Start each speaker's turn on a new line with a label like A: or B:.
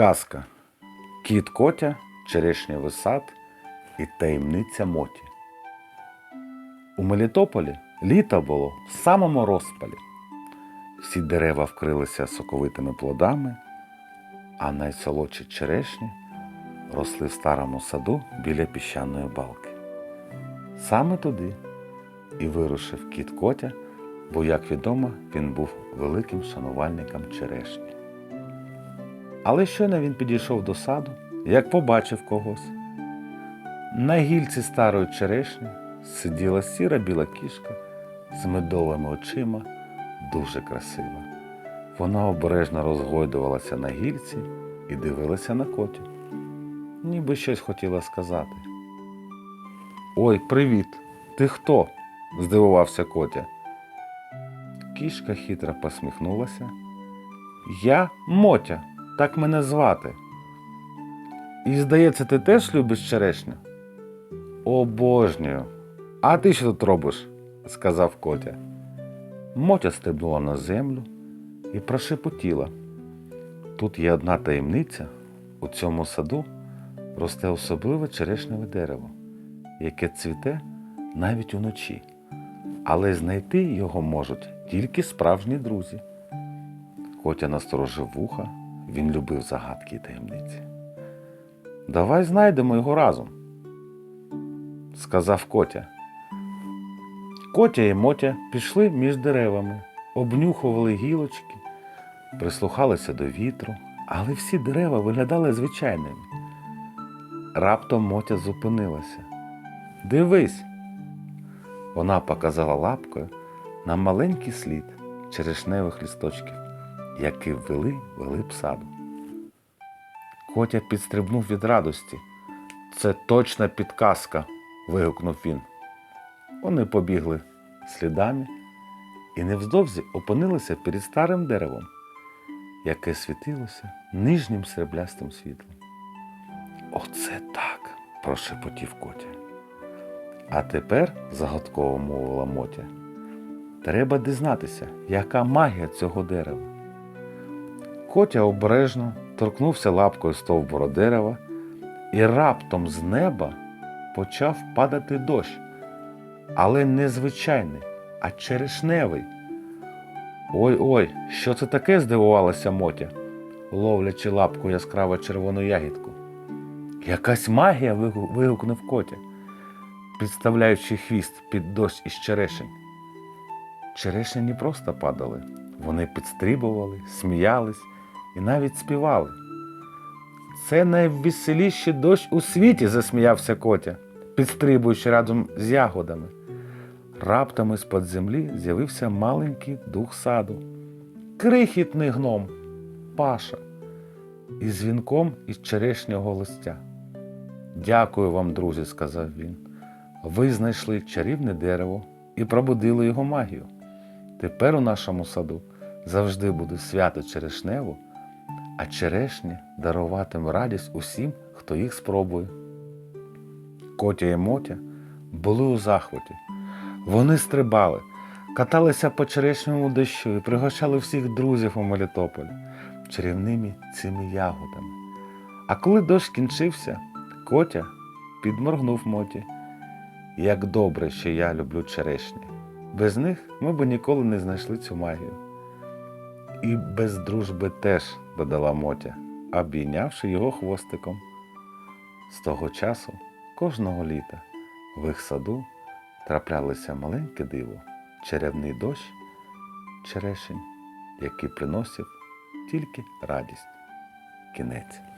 A: Казка Кіт Котя, черешнєвий сад і таємниця Моті. У Мелітополі літо було в самому розпалі. Всі дерева вкрилися соковитими плодами, а найсолодші черешні росли в старому саду біля піщаної балки. Саме туди і вирушив кіт Котя, бо, як відомо, він був великим шанувальником черешні. Але щойно він підійшов до саду, як побачив когось. На гільці старої черешні сиділа сіра біла кішка з медовими очима, дуже красива. Вона обережно розгойдувалася на гільці і дивилася на котю, ніби щось хотіла сказати. Ой, привіт! Ти хто? здивувався Котя. Кішка хитро посміхнулася. Я Мотя, так мене звати. І здається, ти теж любиш черешню? Обожнюю. А ти що тут робиш? сказав Котя. Мотя стрибнула на землю і прошепотіла. Тут є одна таємниця. У цьому саду росте особливе черешневе дерево, яке цвіте навіть уночі. Але знайти його можуть тільки справжні друзі. Котя насторожив вуха, він любив загадки і таємниці. Давай знайдемо його разом, сказав Котя. Котя і Мотя пішли між деревами, обнюхували гілочки, прислухалися до вітру, але всі дерева виглядали звичайними. Раптом Мотя зупинилася. Дивись. Вона показала лапкою на маленький слід черешневих лісточків, які ввели вели б саду. Котя підстрибнув від радості. Це точна підказка. вигукнув він. Вони побігли слідами і невздовзі опинилися перед старим деревом, яке світилося нижнім сріблястим світлом. Оце так, прошепотів Котя. А тепер, загадково мовила Мотя, треба дізнатися, яка магія цього дерева. Котя обережно торкнувся лапкою стовбура дерева, і раптом з неба почав падати дощ, але не звичайний, а черешневий. Ой ой, що це таке? здивувалася Мотя, ловлячи лапку яскраво червону ягідку. Якась магія. вигукнув Котя, підставляючи хвіст під дощ із черешень. Черешні просто падали, вони підстрибували, сміялись і навіть співали. Це найвеселіший дощ у світі, засміявся Котя, підстрибуючи разом з ягодами. Раптом із-под землі з'явився маленький дух саду. Крихітний гном Паша із дзвінком із черешнього листя. Дякую вам, друзі, сказав він. Ви знайшли чарівне дерево і пробудили його магію. Тепер у нашому саду завжди буде свято черешнево, а черешня даруватиме радість усім, хто їх спробує. Котя і Мотя були у захваті. Вони стрибали, каталися по черешньому дощу і пригощали всіх друзів у Мелітополі чарівними цими ягодами. А коли дощ кінчився, Котя підморгнув Моті. Як добре, що я люблю черешні. Без них ми б ніколи не знайшли цю магію. І без дружби теж, додала Мотя, обійнявши його хвостиком. З того часу, кожного літа, в їх саду траплялося маленьке диво, черевний дощ, черешень, який приносив тільки радість. Кінець.